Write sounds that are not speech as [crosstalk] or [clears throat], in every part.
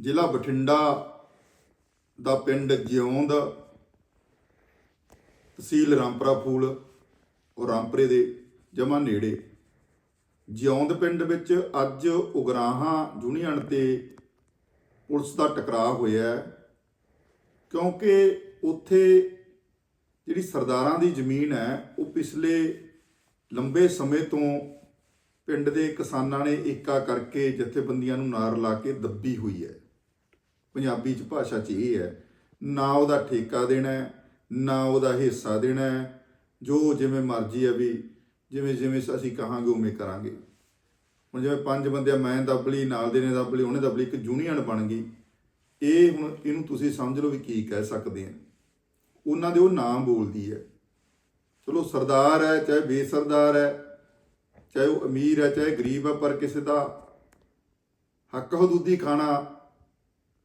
ਜ਼ਿਲ੍ਹਾ ਬਠਿੰਡਾ ਦਾ ਪਿੰਡ ਜਿਉਂਦ, ਤਹਿਸੀਲ ਰਾਮਪਰਾ ਫੂਲ ਔਰ ਰਾਮਪਰੇ ਦੇ ਜਮਾ ਨੇੜੇ। ਜਿਉਂਦ ਪਿੰਡ ਵਿੱਚ ਅੱਜ ਉਗਰਾਹਾਂ ਯੂਨੀਅਨ ਤੇ ਪੁਲਿਸ ਦਾ ਟਕਰਾਅ ਹੋਇਆ ਕਿਉਂਕਿ ਉੱਥੇ ਜਿਹੜੀ ਸਰਦਾਰਾਂ ਦੀ ਜ਼ਮੀਨ ਹੈ, ਉਹ ਪਿਛਲੇ ਲੰਬੇ ਸਮੇਂ ਤੋਂ ਪਿੰਡ ਦੇ ਕਿਸਾਨਾਂ ਨੇ ਏਕਾ ਕਰਕੇ ਜਥੇਬੰਦੀਆਂ ਨੂੰ ਨਾਰ ਲਾ ਕੇ ਦੱਬੀ ਹੋਈ ਹੈ। ਪੰਜਾਬੀ ਚ ਭਾਸ਼ਾ ਚ ਇਹ ਹੈ ਨਾ ਉਹਦਾ ਠੇਕਾ ਦੇਣਾ ਹੈ, ਨਾ ਉਹਦਾ ਹਿੱਸਾ ਦੇਣਾ ਹੈ। ਜੋ ਜਿਵੇਂ ਮਰਜ਼ੀ ਹੈ ਵੀ ਜਿਵੇਂ ਜਿਵੇਂ ਅਸੀਂ ਕਹਾਂਗੇ ਉਵੇਂ ਕਰਾਂਗੇ। ਹੁਣ ਜਿਵੇਂ ਪੰਜ ਬੰਦਿਆਂ ਮੈਂ ਦੱਬ ਲਈ ਨਾਲ ਦੇ ਨੇ ਦੱਬ ਉਹਨੇ ਦੱਬਲੀ ਇੱਕ ਯੂਨੀਅਨ ਬਣ ਗਈ। ਇਹ ਹੁਣ ਇਹਨੂੰ ਤੁਸੀਂ ਸਮਝ ਲਓ ਵੀ ਕੀ ਕਹਿ ਸਕਦੇ ਆ। ਉਹਨਾਂ ਦੇ ਉਹ ਨਾਮ ਬੋਲਦੀ ਹੈ। ਚਲੋ ਸਰਦਾਰ ਹੈ ਚਾਹੇ ਬੇਸਰਦਾਰ ਹੈ ਚਾਹੇ ਉਹ ਅਮੀਰ ਹੈ ਚਾਹੇ ਗਰੀਬ ਹੈ ਪਰ ਕਿਸੇ ਦਾ ਹੱਕ ਹਦੂਦੀ ਖਾਣਾ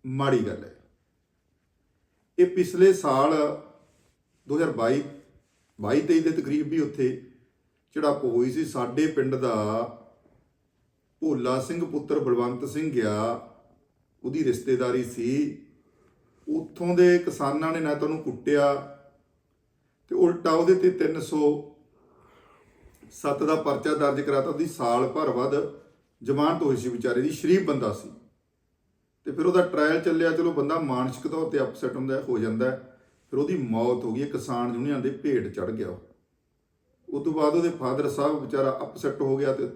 ਮਾੜੀ ਗੱਲ ਹੈ। ਇਹ ਪਿਛਲੇ ਸਾਲ 2022 22 23 ਦੇ ਤਕਰੀਬ ਵੀ ਉੱਥੇ ਝੜਪ ਹੋਈ ਸੀ, ਸਾਡੇ ਪਿੰਡ ਦਾ ਭੋਲਾ ਸਿੰਘ ਪੁੱਤਰ ਬਲਵੰਤ ਸਿੰਘ ਗਿਆ ਉਹਦੀ ਰਿਸ਼ਤੇਦਾਰੀ ਸੀ। ਉੱਥੋਂ ਦੇ ਕਿਸਾਨਾਂ ਨੇ ਨਾ ਤਾਂ ਉਹਨੂੰ ਕੁੱਟਿਆ ਤੇ ਉਲਟਾ ਉਹਦੇ ਤੇ 307 ਦਾ ਪਰਚਾ ਦਰਜ ਕਰਾਤਾ। ਉਹਦੀ ਸਾਲ ਭਰ ਬਾਅਦ ਜ਼ਮਾਨਤ ਹੋਈ ਸੀ ਵਿਚਾਰੇ ਦੀ, ਸ਼ਰੀਫ ਬੰਦਾ ਸੀ। ਤੇ ਫਿਰ ਉਹਦਾ ਟ੍ਰਾਇਲ ਚੱਲਿਆ, ਚਲੋ ਬੰਦਾ ਮਾਨਸਿਕ ਤੌਰ ਤੇ ਅਪਸੈਟ ਹੁੰਦਾ, ਹੋ ਜਾਂਦਾ ਫਿਰ ਉਹਦੀ ਮੌਤ ਹੋ ਗਈ ਕਿਸਾਨ ਯੂਨੀਅਨ ਦੇ ਭੇਟ ਚੜ ਗਿਆ ਉਹ। ਉਸ ਤੋਂ ਬਾਅਦ ਉਹਦੇ ਫਾਦਰ ਸਾਹਿਬ ਵਿਚਾਰਾ ਅਪਸੈਟ ਹੋ ਗਿਆ ਤੇ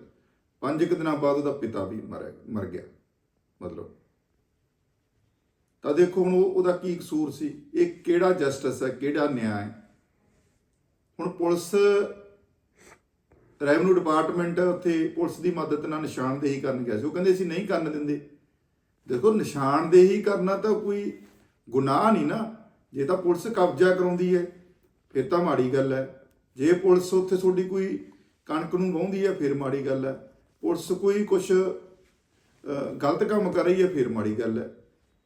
ਪੰਜ ਕੁ ਦਿਨਾਂ ਬਾਅਦ ਉਹਦਾ ਪਿਤਾ ਵੀ ਮਰ ਮਰ ਗਿਆ, ਮਤਲਬ। ਤਾਂ ਦੇਖੋ ਹੁਣ ਉਹ- ਉਹਦਾ ਕੀ ਕਸੂਰ ਸੀ, ਇਹ ਕਿਹੜਾ ਜਸਟਿਸ ਹੈ, ਕਿਹੜਾ ਨਿਆਂ ਹੈ? ਹੁਣ ਪੁਲਿਸ ਰੈਵਨਿਊ ਡਿਪਾਰਟਮੈਂਟ ਉੱਥੇ ਪੁਲਿਸ ਦੀ ਮਦਦ ਨਾਲ ਨਿਸ਼ਾਨਦੇਹੀ ਕਰਨ ਗਿਆ ਸੀ। ਉਹ ਕਹਿੰਦੇ ਅਸੀਂ ਨਹੀਂ ਕਰਨ ਦਿੰਦੇ। ਦੇਖੋ ਨਿਸ਼ਾਨਦੇਹੀ ਕਰਨਾ ਤਾਂ ਕੋਈ ਗੁਨਾਹ ਨਹੀਂ ਨਾ। ਜੇ ਤਾਂ ਪੁਲਿਸ ਕਬਜ਼ਾ ਕਰਾਉਂਦੀ ਹੈ ਫਿਰ ਤਾਂ ਮਾੜੀ ਗੱਲ ਹੈ ਜੇ ਪੁਲਿਸ ਉੱਥੇ ਤੁਹਾਡੀ ਕੋਈ ਕਣਕ ਨੂੰ ਵਾਹੁੰਦੀ ਹੈ ਫਿਰ ਮਾੜੀ ਗੱਲ ਹੈ ਪੁਲਿਸ ਕੋਈ ਕੁਝ ਗਲਤ ਕੰਮ ਕਰ ਰਹੀ ਹੈ ਫਿਰ ਮਾੜੀ ਗੱਲ ਹੈ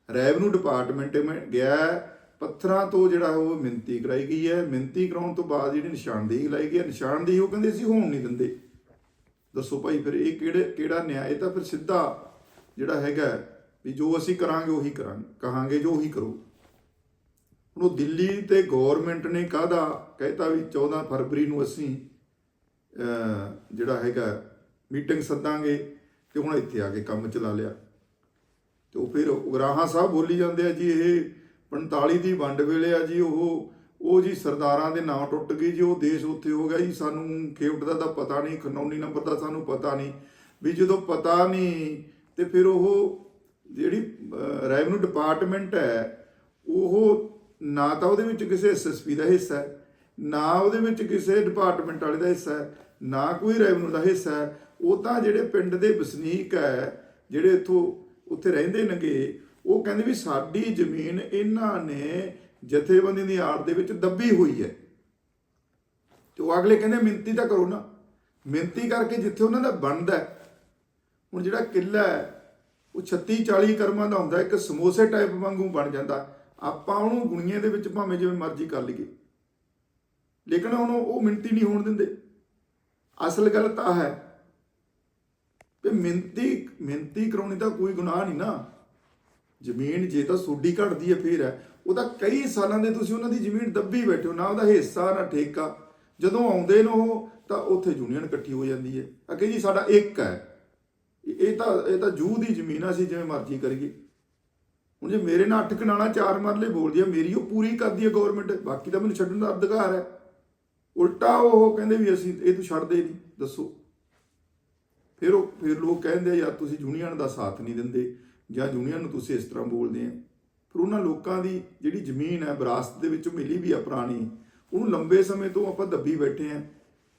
ਰੈਵਨਿਊ ਡਿਪਾਰਟਮੈਂਟ ਮੈਂ ਗਿਆ ਹੈ, ਪੱਥਰਾਂ ਤੋਂ ਜਿਹੜਾ ਉਹ ਮਿੰਤੀ ਕਰਾਈ ਗਈ ਹੈ ਮਿੰਤੀ ਕਰਾਉਣ ਤੋਂ ਬਾਅਦ ਜਿਹੜੀ ਨਿਸ਼ਾਨਦੇਹੀ ਲਾਈ ਗਈ ਹੈ ਨਿਸ਼ਾਨਦੇਹੀ ਉਹ ਕਹਿੰਦੇ ਅਸੀਂ ਹੋਣ ਨਹੀਂ ਦਿੰਦੇ। ਦੱਸੋ ਭਾਈ ਫਿਰ ਇਹ ਕਿਹੜੇ ਕਿਹੜਾ ਨਿਆਂ? ਇਹ ਤਾਂ ਫਿਰ ਸਿੱਧਾ ਜਿਹੜਾ ਹੈਗਾ ਵੀ ਜੋ ਅਸੀਂ ਕਰਾਂਗੇ ਉਹੀ ਕਰਾਂਗੇ, ਕਹਾਂਗੇ ਜੋ ਉਹੀ ਕਰੋ। ਹੁਣ ਉਹ ਦਿੱਲੀ ਤੇ ਗਵਰਨਮੈਂਟ ਨੇ ਕਾਹਦਾ ਕਹਿਤਾ ਵੀ 14 ਫਰਵਰੀ ਨੂੰ ਅਸੀਂ ਜਿਹੜਾ ਹੈਗਾ ਮੀਟਿੰਗ ਸੱਦਾਂਗੇ ਤੇ ਹੁਣ ਇੱਥੇ ਆ ਕੇ ਕੰਮ ਚਲਾ ਲਿਆ। ਤੇ ਉਹ ਫਿਰ ਉਗਰਾਹਾਂ ਸਾਹਿਬ ਬੋਲੀ ਜਾਂਦੇ ਆ ਜੀ, ਇਹ 45 ਦੀ ਵੰਡ ਵੇਲੇ ਆ ਜੀ, ਉਹ ਉਹ ਜੀ ਸਰਦਾਰਾਂ ਦੇ ਨਾਂ ਟੁੱਟ ਗਏ ਜੀ, ਉਹ ਦੇਸ਼ ਉੱਥੇ ਹੋ ਗਿਆ ਜੀ, ਸਾਨੂੰ ਖੇਵਟ ਦਾ ਤਾਂ ਪਤਾ ਨਹੀਂ ਖਨੌਨੀ ਨੰਬਰ ਦਾ ਸਾਨੂੰ ਪਤਾ ਨਹੀਂ, ਵੀ ਜਦੋਂ ਪਤਾ ਨਹੀਂ ਤੇ ਫਿਰ ਉਹ ਜਿਹੜੀ ਰੈਵਨਿਊ ਡਿਪਾਰਟਮੈਂਟ ਹੈ, ਉਹ ਨਾ ਤਾਂ ਉਹਦੇ ਵਿੱਚ ਕਿਸੇ ਐਸਐਸਪੀ ਦਾ ਹਿੱਸਾ ਹੈ, ਨਾ ਉਹਦੇ ਵਿੱਚ ਕਿਸੇ ਡਿਪਾਰਟਮੈਂਟ ਵਾਲੇ ਦਾ ਹਿੱਸਾ ਹੈ, ਨਾ ਕੋਈ ਰੈਵਨਿਊ ਦਾ ਹਿੱਸਾ ਹੈ, ਉਹ ਤਾਂ ਜਿਹੜੇ ਪਿੰਡ ਦੇ ਵਸਨੀਕ ਹੈ, ਜਿਹੜੇ ਇੱਥੋਂ ਉੱਥੇ ਰਹਿੰਦੇ ਨੇਗੇ, ਉਹ ਕਹਿੰਦੇ ਵੀ ਸਾਡੀ ਜ਼ਮੀਨ ਇਹਨਾਂ ਨੇ ਜਥੇਬੰਦੀ ਦੀ ਆੜ ਦੇ ਵਿੱਚ ਦੱਬੀ ਹੋਈ ਹੈ। ਤੇ ਉਹ ਅਗਲੇ ਕਹਿੰਦੇ ਮਿੰਤੀ ਤਾਂ ਕਰੋ ਨਾ, ਮਿੰਤੀ ਕਰਕੇ ਜਿੱਥੇ ਉਹਨਾਂ ਦਾ ਬਣਦਾ ਹੁਣ ਜਿਹੜਾ ਕਿੱਲਾ ਹੈ ਉਹ 36 40 ਕਰਮਾਂ ਦਾ ਹੁੰਦਾ, ਇੱਕ ਸਮੋਸੇ ਟਾਈਪ ਵਾਂਗੂ ਬਣ ਜਾਂਦਾ। ਆਪਾਂ ਉਹਨੂੰ ਗੁਣੀਆਂ ਦੇ ਵਿੱਚ ਭਾਵੇਂ ਜਿਵੇਂ ਮਰਜ਼ੀ ਕਰ ਲਈਏ। ਲੇਕਿਨ ਉਹਨੂੰ ਉਹ ਮਿੰਤੀ ਨਹੀਂ ਹੋਣ ਦਿੰਦੇ। ਅਸਲ ਗੱਲ ਤਾਂ ਹੈ ਕਿ ਮਿੰਤੀ ਮਿੰਤੀ ਕਰਾਉਣੀ ਤਾਂ ਕੋਈ ਗੁਨਾਹ ਨਹੀਂ ਨਾ। ਜ਼ਮੀਨ ਜੇ ਤਾਂ ਸੋਡੀ ਘਟਦੀ ਹੈ ਫੇਰ ਹੈ। ਉਹ ਤਾਂ ਕਈ ਸਾਲਾਂ ਦੇ ਤੁਸੀਂ ਉਹਨਾਂ ਦੀ ਜ਼ਮੀਨ ਦੱਬੀ ਬੈਠੇ ਹੋ, ਨਾ ਉਹਦਾ ਹਿੱਸਾ, ਨਾ ਠੇਕਾ। ਜਦੋਂ ਆਉਂਦੇ ਨੇ ਉਹ, ਤਾਂ ਉੱਥੇ ਯੂਨੀਅਨ ਇਕੱਠੀ ਹੋ ਜਾਂਦੀ ਹੈ। ਅਕੇ ਜੀ ਸਾਡਾ ਇੱਕ ਹੈ। ਇਹ ਤਾਂ ਇਹ ਤਾਂ ਜੂ ਦੀ ਜ਼ਮੀਨ ਆ, ਅਸੀਂ ਜਿਵੇਂ ਮਰਜ਼ੀ ਕਰੀਏ। ਹੁਣ ਜੇ ਮੇਰੇ ਨਾਲ ਅੱਠ ਕਨਾਲਾ ਚਾਰ ਮਰਲੇ ਬੋਲਦੀ ਆ, ਮੇਰੀ ਉਹ ਪੂਰੀ ਕਰਦੀ ਹੈ ਗਵਰਨਮੈਂਟ ਬਾਕੀ ਤਾਂ ਮੈਨੂੰ ਛੱਡਣ ਦਾ ਅਧਿਕਾਰ ਹੈ। ਉਲਟਾ ਉਹ ਕਹਿੰਦੇ ਵੀ ਅਸੀਂ ਇਹ ਤੂੰ ਛੱਡਦੇ ਨਹੀਂ, ਦੱਸੋ। ਫਿਰ ਉਹ, ਫਿਰ ਲੋਕ ਕਹਿੰਦੇ ਆ, ਯਾਰ ਤੁਸੀਂ ਯੂਨੀਅਨ ਦਾ ਸਾਥ ਨਹੀਂ ਦਿੰਦੇ, ਜਾਂ ਯੂਨੀਅਨ ਨੂੰ ਤੁਸੀਂ ਇਸ ਤਰ੍ਹਾਂ ਬੋਲਦੇ ਆ। ਫਿਰ ਉਹਨਾਂ ਲੋਕਾਂ ਦੀ ਜਿਹੜੀ ਜ਼ਮੀਨ ਹੈ, ਵਿਰਾਸਤ ਦੇ ਵਿੱਚ ਮਿਲੀ ਵੀ ਆ ਪੁਰਾਣੀ, ਉਹਨੂੰ ਲੰਬੇ ਸਮੇਂ ਤੋਂ ਆਪਾਂ ਦੱਬੀ ਬੈਠੇ ਆ।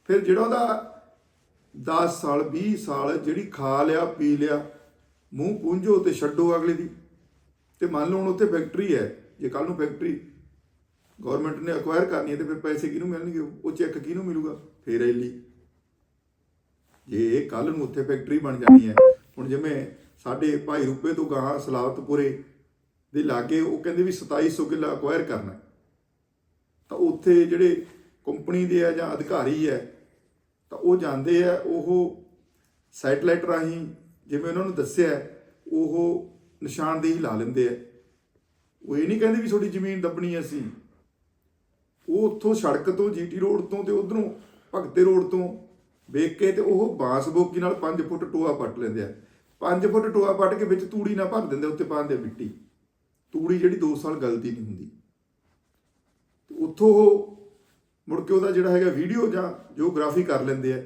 ਫਿਰ ਜਿਹੜਾ ਉਹਦਾ 10 ਸਾਲ 20 ਸਾਲ ਜਿਹੜੀ ਖਾ ਲਿਆ, ਪੀ ਲਿਆ, ਮੂੰਹ ਪੂੰਝੋ ਤੇ ਛੱਡੋ ਅਗਲੇ ਦੀ। ਤੇ ਮੰਨ ਲਓ ਹੁਣ ਉੱਥੇ ਫੈਕਟਰੀ ਹੈ, ਜੇ ਕੱਲ ਨੂੰ ਫੈਕਟਰੀ ਗਵਰਨਮੈਂਟ ਨੇ ਅਕਵਾਇਰ ਕਰਨੀ ਹੈ ਤੇ ਫਿਰ ਪੈਸੇ ਕਿਹਨੂੰ ਮਿਲਣਗੇ? ਉਹ ਚੈੱਕ ਕਿਹਨੂੰ ਮਿਲੂਗਾ? ਫੇਰ ਐਲੀ ਜੇ ਕੱਲ ਨੂੰ ਉੱਥੇ ਫੈਕਟਰੀ ਬਣ ਜਾਣੀ ਹੈ, ਹੁਣ ਜਿਵੇਂ ਸਾਡੇ ਭਾਈ ਰੂਪੇ ਤੋਂ ਗਾਂ ਸਲਾਵਤਪੁਰੇ ਦੇ ਲਾਗੇ ਉਹ ਕਹਿੰਦੇ ਵੀ 2700 ਕਿੱਲਾ ਅਕਵਾਇਰ ਕਰਨਾ ਤਾਂ ਉੱਥੇ ਜਿਹੜੇ ਕੰਪਨੀ ਦੇ ਆ ਜਾਂ ਅਧਿਕਾਰੀ ਹੈ ਤਾਂ ਉਹ ਜਾਂਦੇ ਆ, ਉਹ ਸੈਟਲਾਈਟ ਰਾਹੀਂ ਜਿਵੇਂ ਉਹਨਾਂ ਨੂੰ ਦੱਸਿਆ, ਉਹ ਨਿਸ਼ਾਨਦੇਹੀ ਲਾ ਲੈਂਦੇ ਆ। ਉਹ ਇਹ ਨਹੀਂ ਕਹਿੰਦੇ ਵੀ ਤੁਹਾਡੀ ਜ਼ਮੀਨ ਦੱਬਣੀ ਅਸੀਂ। ਉਹ ਉੱਥੋਂ ਸੜਕ ਤੋਂ ਜੀਟੀ ਰੋਡ ਤੋਂ ਤੇ ਉਧਰੋਂ ਭਗਤੇ ਰੋਡ ਤੋਂ ਵੇਖ ਕੇ ਤੇ ਉਹ ਬਾਂਸ ਬੋਕੀ ਨਾਲ 5 ਫੁੱਟ ਟੋਆ ਪੱਟ ਲੈਂਦੇ ਆ। 5 ਫੁੱਟ ਟੋਆ ਪੱਟ ਕੇ ਵਿੱਚ ਤੂੜੀ ਨਾ ਭਰ ਦਿੰਦੇ ਉੱਤੇ ਪਾਉਂਦੇ ਮਿੱਟੀ। ਤੂੜੀ ਜਿਹੜੀ 2 ਸਾਲ ਗਲਤੀ ਨਹੀਂ ਹੁੰਦੀ। ਉੱਥੋਂ ਉਹ ਮੁੜ ਕੇ ਉਹਦਾ ਜਿਹੜਾ ਹੈਗਾ ਵੀਡੀਓ ਜਾਂ ਜੋਗ੍ਰਾਫੀ ਕਰ ਲੈਂਦੇ ਆ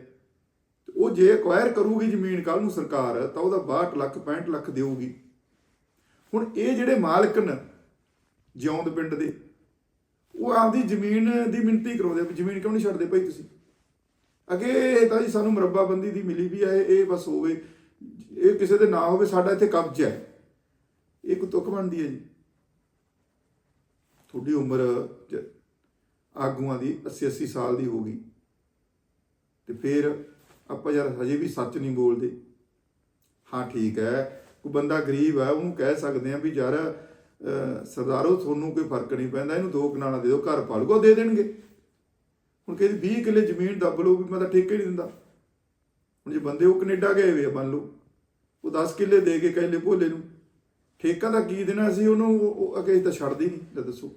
ਉਹ ਜੇ ਐਕਵਾਇਰ ਕਰੂਗੀ ਜ਼ਮੀਨ ਕੱਲ ਨੂੰ ਸਰਕਾਰ, ਤਾਂ ਉਹਦਾ 62 ਲੱਖ 65 ਲੱਖ ਦੇਊਗੀ। ਹੁਣ ਇਹ ਜਿਹੜੇ ਮਾਲਕ ਨੇ ਜਿਉਂਦ ਪਿੰਡ ਦੇ, ਉਹ ਆਪਦੀ ਜ਼ਮੀਨ ਦੀ ਮਿੰਤੀ ਕਰਾਉਂਦੇ ਆ ਜ਼ਮੀਨ ਕਿਉਂ ਨਹੀਂ ਛੱਡਦੇ ਭਾਈ ਤੁਸੀਂ? ਅੱਗੇ ਇਹ ਤਾਂ ਜੀ ਸਾਨੂੰ ਮਰੱਬਾਬੰਦੀ ਦੀ ਮਿਲੀ ਵੀ ਹੈ ਇਹ ਬਸ ਹੋਵੇ, ਇਹ ਕਿਸੇ ਦੇ ਨਾ ਹੋਵੇ, ਸਾਡਾ ਇੱਥੇ ਕਬਜ਼ਾ ਹੈ। ਇਹ ਕੋਈ ਤੁਕ ਬਣਦੀ ਹੈ ਜੀ। ਤੁਹਾਡੀ ਉਮਰ ਆਗੂਆਂ ਦੀ 80 80 ਸਾਲ ਦੀ ਹੋ ਗਈ। ਤੇ ਫਿਰ ਆਪਾਂ ਯਾਰ ਹਜੇ ਵੀ ਸੱਚ ਨਹੀਂ ਬੋਲਦੇ। ਹਾਂ, ਠੀਕ ਹੈ। ਕੋਈ ਬੰਦਾ ਗਰੀਬ ਹੈ, ਉਹਨੂੰ ਕਹਿ ਸਕਦੇ ਆ ਵੀ ਯਾਰ ਸਰਦਾਰੋ, ਤੁਹਾਨੂੰ ਕੋਈ ਫ਼ਰਕ ਨਹੀਂ ਪੈਂਦਾ, ਇਹਨੂੰ ਦੋ ਕਨਾਲਾਂ ਦੇ ਦਿਓ, ਘਰ ਪਾਲੂਗਾ ਦੇ ਦੇਣਗੇ। ਹੁਣ ਕਹਿੰਦੇ 20 ਕਿੱਲੇ ਜ਼ਮੀਨ ਦੱਬ ਲਓ ਵੀ ਮੈਂ ਤਾਂ ਠੇਕੇ ਨਹੀਂ ਦਿੰਦਾ। ਹੁਣ ਜੇ ਬੰਦੇ ਉਹ ਕੈਨੇਡਾ ਗਏ ਵੇ ਮੰਨ ਲਓ, ਉਹ 10 ਕਿੱਲੇ ਦੇ ਕੇ ਕਹਿੰਦੇ ਭੋਲੇ ਨੂੰ, ਠੇਕਾ ਦਾ ਕੀ ਦੇਣਾ ਸੀ ਉਹਨੂੰ, ਉਹ- ਉਹ ਅਗੇ ਤਾਂ ਛੱਡਦੀ ਨਹੀਂ, ਲੈ ਦੱਸੋ।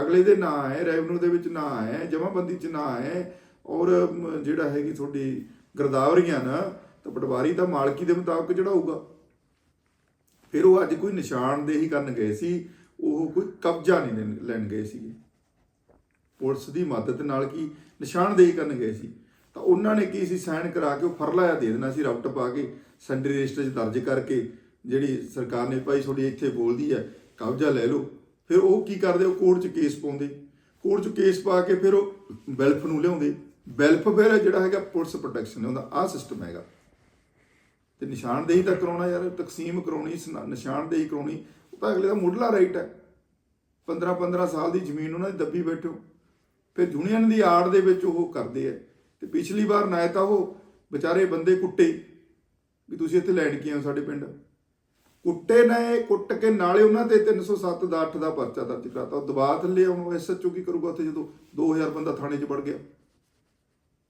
ਅਗਲੇ ਦੇ ਨਾਂ ਹੈ, ਰੈਵਨਿਊ ਦੇ ਵਿੱਚ ਨਾਂ ਹੈ, ਜਮਾਬੰਦੀ ਚ ਨਾਂ ਹੈ, ਔਰ ਜਿਹੜਾ ਹੈਗੀ ਤੁਹਾਡੀ ਗਰਦਾਵਰੀਆਂ ਨਾ, ਤਾਂ ਪਟਵਾਰੀ ਦਾ ਮਾਲਕੀ ਦੇ ਮੁਤਾਬਕ ਚੜਾਊਗਾ। ਫਿਰ ਉਹ ਅੱਜ ਕੋਈ ਨਿਸ਼ਾਨਦੇਹੀ ਕਰਨ ਗਏ ਸੀ, ਉਹ ਕੋਈ ਕਬਜ਼ਾ ਨਹੀਂ ਲੈਣ- ਲੈਣ ਗਏ ਸੀ ਪੁਲਿਸ ਦੀ ਮਦਦ ਨਾਲ ਕੀ ਨਿਸ਼ਾਨਦੇਹੀ ਕਰਨ ਗਏ ਸੀ? ਤਾਂ ਉਹਨਾਂ ਨੇ ਕੀ ਸੀ, ਸਾਈਨ ਕਰਾ ਕੇ ਉਹ ਫਰਲਾਇਆ ਦੇ ਦੇਣਾ ਸੀ ਰਫਟ ਪਾ ਕੇ ਸੰਡਰੀ ਰਜਿਸਟਰ 'ਚ ਦਰਜ ਕਰਕੇ, ਜਿਹੜੀ ਸਰਕਾਰ ਨੇ ਭਾਈ ਤੁਹਾਡੀ ਇੱਥੇ ਬੋਲਦੀ ਹੈ, ਕਬਜ਼ਾ ਲੈ ਲਓ। ਫਿਰ ਉਹ ਕੀ ਕਰਦੇ? ਉਹ ਕੋਰਟ 'ਚ ਕੇਸ ਪਾਉਂਦੇ। ਕੋਰਟ 'ਚ ਕੇਸ ਪਾ ਕੇ ਫਿਰ ਉਹ ਵੈਲਫ ਨੂੰ ਲਿਆਉਂਦੇ। ਵੈਲਫ ਫਿਰ ਜਿਹੜਾ ਹੈਗਾ ਪੁਲਿਸ ਪ੍ਰੋਟੈਕਸ਼ਨ ਹੁੰਦਾ ਆਹ ਸਿਸਟਮ ਹੈਗਾ। ਤੇ ਨਿਸ਼ਾਨਦੇਹੀ ਤਾਂ ਕਰਾਉਣਾ ਯਾਰ, ਤਕਸੀਮ ਕਰਾਉਣੀ, ਸਨਾ- ਨਿਸ਼ਾਨਦੇਹੀ ਕਰਾਉਣੀ। ਉਹ ਤਾਂ ਅਗਲੇ ਦਾ ਮੁੱਢਲਾ ਰਾਈਟ ਹੈ। 15 15 ਸਾਲ ਦੀ ਜ਼ਮੀਨ ਉਹਨਾਂ ਦੀ ਦੱਬੀ ਬੈਠੋ ਫਿਰ ਯੂਨੀਅਨ ਦੀ ਆੜ ਦੇ ਵਿੱਚ ਉਹ ਕਰਦੇ ਆ ਤੇ ਪਿਛਲੀ ਵਾਰ ਨਾ ਤਾਂ ਉਹ ਵਿਚਾਰੇ ਬੰਦੇ ਕੁੱਟੇ। ਵੀ ਤੁਸੀਂ ਇੱਥੇ ਲੈਣ ਕੀ ਆਓ ਸਾਡੇ ਪਿੰਡ? ਕੁੱਟੇ ਨੇ, ਕੁੱਟ ਕੇ ਨਾਲੇ ਉਹਨਾਂ ਤੇ 307 ਦਾ 8 ਦਾ ਪਰਚਾ ਦਰਜ ਕਰਾਤਾ। ਉਹ ਦਬਾਅ ਥੱਲੇ ਆਉਣ ਐਸਐਚਓ ਕੀ ਕਰੂਗਾ ਉੱਥੇ ਜਦੋਂ 2000 ਬੰਦਾ ਥਾਣੇ 'ਚ ਵੜ ਗਿਆ?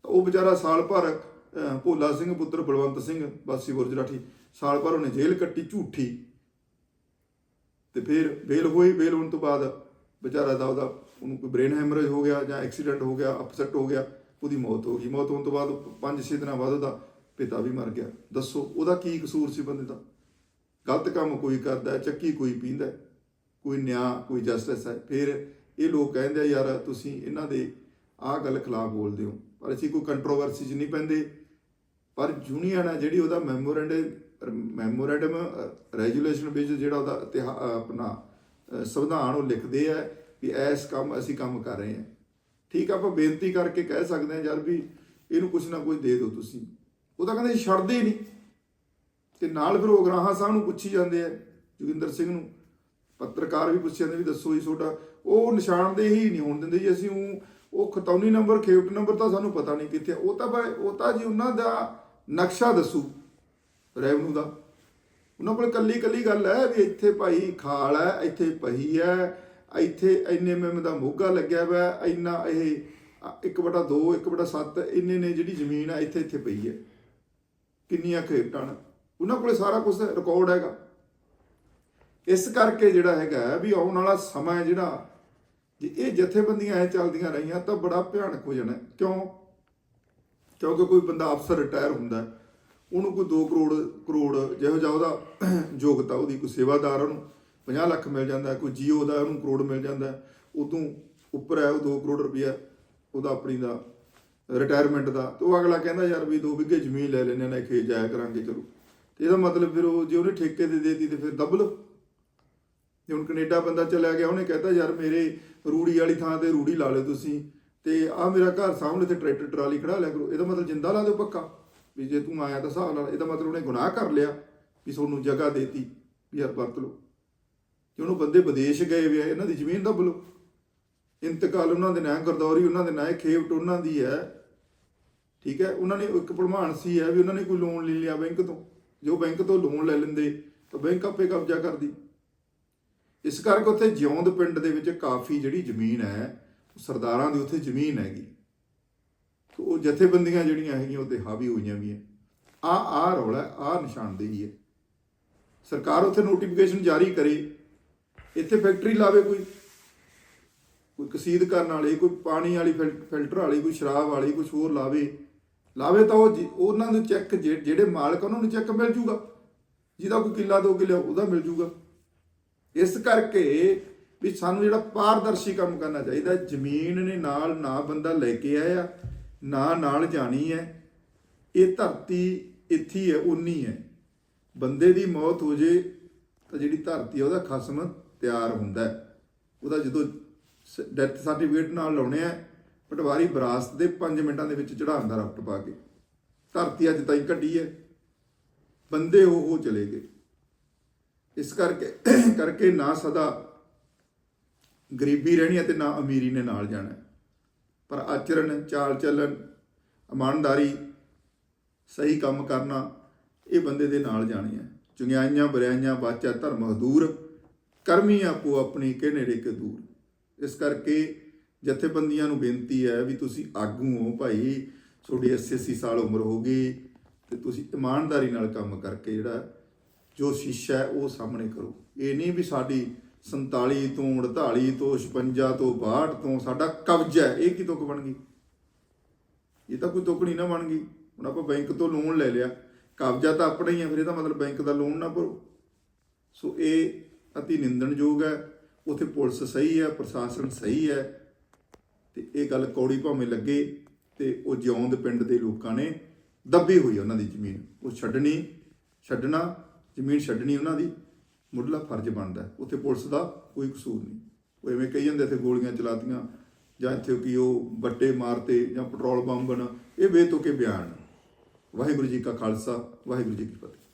ਤਾਂ ਉਹ ਵਿਚਾਰਾ ਸਾਲ ਭਰ ਭੋਲਾ ਸਿੰਘ, ਪੁੱਤਰ ਬਲਵੰਤ ਸਿੰਘ, ਵਾਸੀ ਬੁਰਜਰਾਠੀ ਸਾਲ ਭਰ ਉਹਨੇ ਜੇਲ੍ਹ ਕੱਟੀ ਝੂਠੀ। ਤੇ ਫਿਰ ਬੇਲ ਹੋਈ ਬੇਲ ਹੋਣ ਤੋਂ ਬਾਅਦ ਵਿਚਾਰਾ ਦਾ ਉਹਦਾ ਉਹਨੂੰ ਕੋਈ ਬ੍ਰੇਨ ਹੈਮਰੇਜ ਹੋ ਗਿਆ ਜਾਂ ਐਕਸੀਡੈਂਟ ਹੋ ਗਿਆ ਅਪਸੈਟ ਹੋ ਗਿਆ, ਉਹਦੀ ਮੌਤ ਹੋ ਗਈ। ਮੌਤ ਹੋਣ ਤੋਂ ਬਾਅਦ 5-6 ਦਿਨਾਂ ਬਾਅਦ ਉਹਦਾ ਪਿਤਾ ਵੀ ਮਰ ਗਿਆ। ਦੱਸੋ, ਉਹਦਾ ਕੀ ਕਸੂਰ ਸੀ ਬੰਦੇ ਦਾ? ਗਲਤ ਕੰਮ ਕੋਈ ਕਰਦਾ, ਚੱਕੀ ਕੋਈ ਪੀਂਦਾ, ਕੋਈ ਨਿਆਂ, ਕੋਈ ਜਸਟਿਸ ਹੈ। ਫਿਰ ਇਹ ਲੋਕ ਕਹਿੰਦੇ ਆ, ਯਾਰ, ਤੁਸੀਂ ਇਹਨਾਂ ਦੇ ਆਹ ਗੱਲ ਖਿਲਾਫ ਬੋਲਦੇ ਹੋ। ਪਰ ਅਸੀਂ ਕੋਈ ਕੰਟਰੋਵਰਸੀ 'ਚ ਨਹੀਂ ਪੈਂਦੇ। ਪਰ ਯੂਨੀਅਨ ਹੈ ਜਿਹੜੀ ਉਹਦਾ ਮੈਮੋਰੈਂਡਮ ਮੈਮੋਰੈਂਡਮ ਰੈਜੂਲੇਸ਼ਨ ਵਿੱਚ ਜਿਹੜਾ ਉਹਦਾ ਇਤਿਹਾ- ਆਪਣਾ ਸੰਵਿਧਾਨ ਉਹ ਲਿਖਦੇ ਆ ਵੀ ਐਸ ਕੰਮ ਅਸੀਂ ਕੰਮ ਕਰ ਰਹੇ ਹਾਂ। ਠੀਕ ਆਪਾਂ ਬੇਨਤੀ ਕਰਕੇ ਕਹਿ ਸਕਦੇ ਹਾਂ, ਯਾਰ, ਵੀ ਇਹਨੂੰ ਕੁਝ ਨਾ ਕੁਝ ਦੇ ਦਿਓ ਤੁਸੀਂ। ਉਹ ਤਾਂ ਕਹਿੰਦੇ ਛੱਡਦੇ ਹੀ ਨਹੀਂ। ਤੇ ਨਾਲ ਫਿਰ ਉਗਰਾਹਾਂ ਗਰਾਹਾਂ ਸਾਹਿਬ ਨੂੰ ਪੁੱਛੀ ਜਾਂਦੇ ਆ, ਜੋਗਿੰਦਰ ਸਿੰਘ ਨੂੰ। ਪੱਤਰਕਾਰ ਵੀ ਪੁੱਛੀ ਜਾਂਦੇ ਵੀ ਦੱਸੋ ਜੀ ਤੁਹਾਡਾ। ਉਹ ਨਿਸ਼ਾਨਦੇਹੀ ਹੀ ਨਹੀਂ ਹੋਣ ਦਿੰਦੇ ਜੀ, ਅਸੀਂ ਉਹ ਉਹ ਖਤੌਨੀ ਨੰਬਰ, ਖੇਵਟ ਨੰਬਰ ਤਾਂ ਸਾਨੂੰ ਪਤਾ ਨਹੀਂ ਕਿੱਥੇ ਉਹ ਤਾਂ ਭਾਈ ਉਹ ਤਾਂ ਜੀ ਉਹਨਾਂ ਦਾ ਨਕਸ਼ਾ ਦੱਸੂ ਰੈਵਨਿਊ ਦਾ। ਉਹਨਾਂ ਕੋਲ ਕੱਲੀ ਕੱਲੀ ਗੱਲ ਹੈ ਵੀ ਇੱਥੇ ਭਾਈ ਖਾਲ ਹੈ, ਇੱਥੇ ਪਹੀ ਹੈ, ਇੱਥੇ ਇੰਨੇ ਮੈਮ ਦਾ ਮੋਗਾ ਲੱਗਿਆ ਹੋਇਆ ਇੰਨਾ ਇਹ 1/2 1/7 ਇੰਨੇ ਨੇ ਜਿਹੜੀ ਜ਼ਮੀਨ ਹੈ ਇੱਥੇ ਇੱਥੇ ਪਈ ਹੈ। ਕਿੰਨੀਆਂ ਖੇਪਟਾਂ ਉਹਨਾਂ ਕੋਲੇ ਸਾਰਾ ਕੁਝ ਰਿਕਾਰਡ ਹੈਗਾ। ਇਸ ਕਰਕੇ ਜਿਹੜਾ ਹੈਗਾ ਵੀ ਆਉਣ ਵਾਲਾ ਸਮਾਂ ਜਿਹੜਾ ਜੇ ਇਹ ਜਥੇਬੰਦੀਆਂ ਐ ਚੱਲਦੀਆਂ ਰਹੀਆਂ ਤਾਂ ਬੜਾ ਭਿਆਨਕ ਹੋ ਜਾਣਾ ਕਿਉਂ? ਕਿਉਂਕਿ ਕੋਈ ਬੰਦਾ ਅਫਸਰ ਰਿਟਾਇਰ ਹੁੰਦਾ ਉਹਨੂੰ ਕੋਈ 2 ਕਰੋੜ ਕਰੋੜ ਜਿਹੋ ਜਿਹਾ ਉਹਦਾ [clears throat] ਯੋਗਤਾ ਉਹਦੀ ਕੋਈ ਸੇਵਾਦਾਰ ਉਹਨੂੰ 50 ਲੱਖ ਮਿਲ ਜਾਂਦਾ ਹੈ, ਕੋਈ ਜੀਓ ਦਾ ਉਹਨੂੰ ਕਰੋੜ ਮਿਲ ਜਾਂਦਾ ਹੈ, ਉਦੋਂ ਉੱਪਰ ਹੈ ਉਹ 2 ਕਰੋੜ ਰੁਪਇਆ ਉਹਦਾ ਆਪਣੀ ਦਾ ਰਿਟਾਇਰਮੈਂਟ ਦਾ। ਤੇ ਉਹ ਅਗਲਾ ਕਹਿੰਦਾ ਯਾਰ ਵੀ 2 ਵਿਗੇ ਜ਼ਮੀਨ ਲੈ ਲੈਣੇ ਨੇ ਖੇਤ ਜਾਇਆ ਕਰਾਂਗੇ ਚਲੋ। ਤੇ ਇਹਦਾ ਮਤਲਬ ਫਿਰ ਉਹ ਜੇ ਉਹਨੇ ਠੇਕੇ ਤੇ ਦੇਤੀ ਤੇ ਫਿਰ ਦੱਬ ਲਓ। ਜੇ ਹੁਣ ਕੈਨੇਡਾ ਬੰਦਾ ਚਲਾ ਗਿਆ, ਉਹਨੇ ਕਹਿੰਦਾ ਯਾਰ ਮੇਰੇ ਰੂੜੀ ਵਾਲੀ ਥਾਂ ਤੇ ਰੂੜੀ ਲਾ ਲਿਓ ਤੁਸੀਂ ਤੇ ਆ ਮੇਰਾ ਘਰ ਸਾਹਮਣੇ ਤੇ ਟਰੈਕਟਰ, ਟਰਾਲੀ ਖੜਾ ਲਿਆ ਕਰੋ। ਇਹਦਾ ਮਤਲਬ ਜਿੰਦਾ ਲਾ ਦਿਓ ਪੱਕਾ ਵੀ ਜੇ ਤੂੰ ਆਇਆ ਤਾਂ ਹਿਸਾਬ ਨਾਲ। ਇਹਦਾ ਮਤਲਬ ਉਹਨੇ ਗੁਨਾਹ ਕਰ ਲਿਆ ਵੀ ਤੁਹਾਨੂੰ ਜਗ੍ਹਾ ਦੇਤੀ ਵੀ ਯਾਰ ਵਰਤ ਲਓ। ਜੇ ਉਹਨੂੰ ਬੰਦੇ ਵਿਦੇਸ਼ ਗਏ ਵੇ ਆ, ਇਹਨਾਂ ਦੀ ਜ਼ਮੀਨ ਦੱਬ ਲਓ। ਇੰਤਕਾਲ ਉਹਨਾਂ ਦੇ ਨਾਂ, ਗਰਦੌਰੀ ਉਹਨਾਂ ਦੇ ਨਾਂ ਖੇਵਟ ਉਹਨਾਂ ਦੀ ਹੈ। ਠੀਕ ਹੈ? ਉਹਨਾਂ ਨੇ ਇੱਕ ਭਲਮਾਨ ਸੀ ਹੈ ਵੀ ਉਹਨਾਂ ਨੇ ਕੋਈ ਲੋਨ ਲੈ ਲਿਆ ਬੈਂਕ ਤੋਂ। ਜੋ ਬੈਂਕ ਤੋਂ ਲੋਨ ਲੈ ਲੈਂਦੇ, ਤਾਂ ਬੈਂਕ ਆਪੇ ਕਬਜ਼ਾ ਕਰਦੀ। ਇਸ ਕਰਕੇ ਉੱਥੇ ਜਿਉਂਦ ਪਿੰਡ ਦੇ ਵਿੱਚ ਕਾਫੀ ਜਿਹੜੀ ਜ਼ਮੀਨ ਹੈ ਸਰਦਾਰਾਂ ਦੀ ਉੱਥੇ ਜ਼ਮੀਨ ਹੈਗੀ। ਉਹ ਜਥੇਬੰਦੀਆਂ ਜਿਹੜੀਆਂ ਹੈਗੀਆਂ ਉੱਤੇ ਹਾਵੀ ਹੋਈਆਂ ਵੀ ਹੈ। ਆ ਆ ਰੌਲਾ ਆ ਨਿਸ਼ਾਨਦੇਹੀ ਹੈ ਸਰਕਾਰ ਉੱਥੇ ਨੋਟੀਫਿਕੇਸ਼ਨ ਜਾਰੀ ਕਰੇ, ਇੱਥੇ ਫੈਕਟਰੀ ਲਾਵੇ ਕੋਈ। ਕੋਈ ਕਸੀਦ ਕਰਨ ਵਾਲੀ, ਕੋਈ ਪਾਣੀ ਵਾਲੀ ਫਿਲ- ਫਿਲਟਰ ਵਾਲੀ, ਕੋਈ ਸ਼ਰਾਬ ਵਾਲੀ ਕੁਝ ਹੋਰ ਲਾਵੇ। ਲਾਵੇ ਤਾਂ ਉਹ ਜਿ- ਉਹਨਾਂ ਨੂੰ ਚੈੱਕ ਜਿਹੜੇ ਮਾਲਕ ਆ, ਉਹਨਾਂ ਨੂੰ ਚੈੱਕ ਮਿਲ ਜੂਗਾ। ਜਿਹਦਾ ਕੋਈ ਕਿੱਲਾ ਦੋ ਕਿੱਲੇ ਉਹਦਾ ਮਿਲ ਜੂਗਾ। ਇਸ ਕਰਕੇ ਵੀ ਸਾਨੂੰ ਜਿਹੜਾ ਪਾਰਦਰਸ਼ੀ ਕੰਮ ਕਰਨਾ ਚਾਹੀਦਾ ਜ਼ਮੀਨ ਨੇ ਨਾਲ ਨਾ ਬੰਦਾ ਲੈ ਕੇ ਆਇਆ ਨਾ ਨਾਲ ਜਾਣੀ ਹੈ। ਇਹ ਧਰਤੀ ਇੱਥੇ ਹੈ ਉਨੀ ਹੈ। ਬੰਦੇ ਦੀ ਮੌਤ ਹੋ ਜੇ ਤਾਂ ਜਿਹੜੀ ਧਰਤੀ ਉਹਦਾ ਖਸਮ ਤਿਆਰ ਹੁੰਦਾ ਉਹਦਾ ਜਦੋਂ ਡੈਥ ਸਰਟੀਫਿਕੇਟ ਨਾਲ ਲਾਉਣੇ ਆ ਪਟਵਾਰੀ ਵਿਰਾਸਤ ਦੇ 5 ਮਿੰਟਾਂ ਦੇ ਵਿੱਚ ਚੜਾਉਂਦਾ ਰਫਟ ਪਾ ਕੇ ਧਰਤੀ ਅੱਜ ਤਾਈਂ ਘਟੀ ਹੈ। ਬੰਦੇ ਉਹ ਉਹ ਚਲੇ ਗਏ। ਇਸ ਕਰਕੇ ਕਰਕੇ ਨਾ ਸਦਾ ਗਰੀਬੀ ਰਹਿਣੀ ਹੈ ਤੇ ਨਾ ਅਮੀਰੀ ਨੇ ਨਾਲ ਜਾਣਾ ਪਰ ਆਚਰਣ, ਚਾਲ ਚੱਲਣ, ਇਮਾਨਦਾਰੀ, ਸਹੀ ਕੰਮ ਕਰਨਾ, ਇਹ ਬੰਦੇ ਦੇ ਨਾਲ ਜਾਣੀ ਹੈ। ਚੁੰਗਿਆਈਆਂ ਬਰਿਆਈਆਂ ਬਾਚਾ ਧਰਮ ਹਦੂਰ ਕਰਮੀ ਆਪੋ ਆਪਣੀ ਕੇ ਨੇੜੇ ਕੇ ਦੂਰ। ਇਸ ਕਰਕੇ ਜਥੇਬੰਦੀਆਂ ਨੂੰ ਬੇਨਤੀ ਹੈ ਵੀ ਤੁਸੀਂ ਆਗੂ ਹੋ ਭਾਈ। ਤੁਹਾਡੀ 80 80 ਸਾਲ ਉਮਰ ਹੋ ਗਈ ਤੇ ਤੁਸੀਂ ਇਮਾਨਦਾਰੀ ਨਾਲ ਕੰਮ ਕਰਕੇ ਜਿਹੜਾ ਜੋ ਸ਼ੀਸ਼ਾ ਹੈ ਉਹ ਸਾਹਮਣੇ ਕਰੋ। ਇਹ ਨਹੀਂ ਵੀ ਸਾਡੀ 47 ਤੋਂ 48 ਤੋਂ 56 ਤੋਂ 62 ਤੋਂ ਸਾਡਾ ਕਬਜ਼ਾ ਹੈ। ਇਹ ਕੀ ਤੁਕ ਬਣ ਗਈ? ਇਹ ਤਾਂ ਕੋਈ ਤੁਕ ਨਹੀਂ ਨਾ ਬਣ ਗਈ। ਹੁਣ ਆਪਾਂ ਬੈਂਕ ਤੋਂ ਲੋਨ ਲੈ ਲਿਆ। ਕਬਜ਼ਾ ਤਾਂ ਆਪਣਾ ਹੀ ਹੈ ਫਿਰ ਇਹਦਾ ਮਤਲਬ ਬੈਂਕ ਦਾ ਲੋਨ ਨਾ ਭਰੋ। ਸੋ ਇਹ ਅਤੀ ਨਿੰਦਣਯੋਗ ਹੈ। ਉਥੇ ਪੁਲਿਸ ਸਹੀ ਹੈ, ਪ੍ਰਸ਼ਾਸਨ ਸਹੀ ਹੈ। ਤੇ ਇਹ ਗੱਲ ਕੌੜੀ ਭਾਵੇਂ ਲੱਗੇ ਤੇ ਉਹ ਜਿਉਂਦ ਪਿੰਡ ਦੇ ਲੋਕਾਂ ਨੇ ਦੱਬੀ ਹੋਈ ਉਹਨਾਂ ਦੀ ਜ਼ਮੀਨ। ਉਹ ਛੱਡਣੀ, ਛੱਡਣਾ, ਜ਼ਮੀਨ ਛੱਡਣੀ ਉਹਨਾਂ ਦੀ ਮੁੱਢਲਾ ਫਰਜ਼ ਬਣਦਾ। ਉੱਥੇ ਪੁਲਿਸ ਦਾ ਕੋਈ ਕਸੂਰ ਨਹੀਂ। ਉਹ ਐਵੇਂ ਕਹੀ ਜਾਂਦੇ ਇੱਥੇ ਗੋਲੀਆਂ ਚਲਾਤੀਆਂ ਜਾਂ ਇੱਥੇ ਕਿ ਉਹ ਬੱਟੇ ਮਾਰਤੇ ਜਾਂ ਪੈਟਰੋਲ ਬੰਬ ਬਣ ਇਹ ਬੇਤੋਕੇ ਬਿਆਨ। ਵਾਹਿਗੁਰੂ ਜੀ ਕਾ ਖਾਲਸਾ, ਵਾਹਿਗੁਰੂ ਜੀ ਕੀ ਫਤਿਹ।